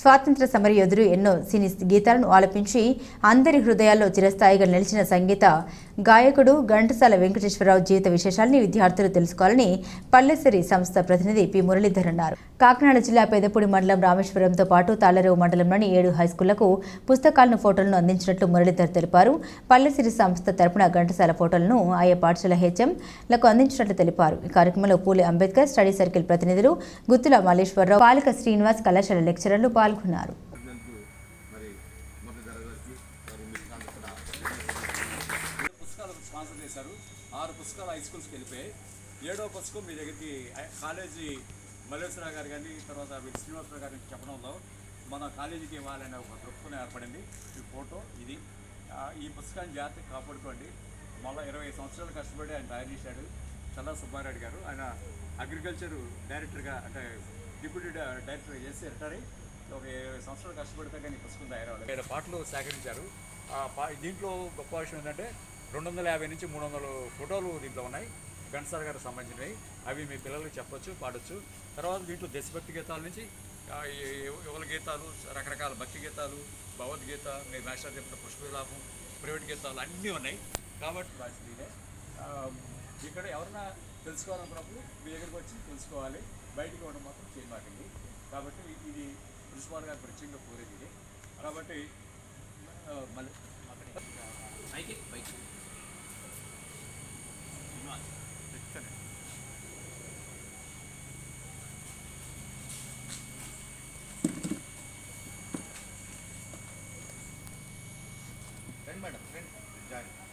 స్వాతంత్ర సమర యోధుడు ఎన్నో సినీ గీతాలను ఆలపించి అందరి హృదయాల్లో చిరస్థాయిగా నిలిచిన సంగీత గాయకుడు ఘంటసాల వెంకటేశ్వరరావు జీవిత విశేషాలని విద్యార్థులు తెలుసుకోవాలని పల్లెసిరి సంస్థ ప్రతినిధి పి. మురళీధర్ అన్నారు. కాకినాడ జిల్లా పెదపూడి మండలం రామేశ్వరంతో పాటు తాళరేవు మండలంలోని ఏడు హైస్కూళ్ళకు పుస్తకాలను ఫోటోలను అందించినట్లు మురళీధర్ తెలిపారు. పల్లెసిరి సంస్థ తరపున ఘంటసాల ఫోటోలను ఆయా పాఠశాల హెచ్ఎంలకు అందించినట్లు తెలిపారు. ఈ కార్యక్రమంలో పూలి అంబేద్కర్ స్టడీ సర్కిల్ ప్రతినిధులు గుత్తుల మల్లేశ్వరరావు పాలక శ్రీనివాస్ కళాశాల లెక్చరర్లు పాల్గొన్నారు. మరి మరి పుస్తకాలు స్పాన్సర్ చేశారు ఆరు పుస్తకాలు హై స్కూల్స్కి వెళ్ళిపోయాయి. ఏడో పుస్తకం మీ దగ్గరికి కాలేజీ మల్లేశ్వరరావు గారు కానీ తర్వాత శ్రీనివాసరావు గారి చెప్పడంలో మన కాలేజీకి ఇవ్వాలనే ఒక దృక్పథం ఏర్పడింది. ఈ ఫోటో ఇది. ఈ పుస్తకాన్ని జాగ్రత్తగా కాపాడుకోండి. మళ్ళీ ఇరవై సంవత్సరాలు కష్టపడి ఆయన తయారు చేశాడు చల్లా సుబ్బారెడ్డి గారు. ఆయన అగ్రికల్చర్ డైరెక్టర్గా అంటే డిప్యూటీ డైరెక్టర్గా చేసి రిటైర్ అయ్యి ఒక ఇరవై సంవత్సరాలు కష్టపడితే కానీ పుస్తకం తయారవ్వాలి వేరే పాటలు సేకరించారు. దీంట్లో గొప్ప విషయం ఏంటంటే రెండు వందల యాభై నుంచి మూడు వందల ఫోటోలు దీంట్లో ఉన్నాయి. ఘంటసాల గారికి సంబంధించినవి. అవి మీ పిల్లలకి చెప్పొచ్చు పాడొచ్చు. తర్వాత దీంట్లో దేశభక్తి గీతాల నుంచి యువల గీతాలు రకరకాల భక్తి గీతాలు భగవద్గీత మీ మాస్టర్ చెప్పిన పుష్ప విలాపం ప్రైవేట్ గీతాలు అన్నీ ఉన్నాయి. కాబట్టి ఆ, ఇక్కడ ఎవరైనా తెలుసుకోవాలనుకున్నప్పుడు మీ దగ్గరికి వచ్చి తెలుసుకోవాలి. బయటికి ఇవ్వడం మాత్రం చేయమాకండి. కాబట్టి ఇది ప్రిన్సిపాల్ గారు ప్రత్యేకంగా కోరేది ఇది. కాబట్టి ఆ, మళ్ళీ. పైకి పైకి. చెప్తాను. రండి మేడం రండి. జాయిన్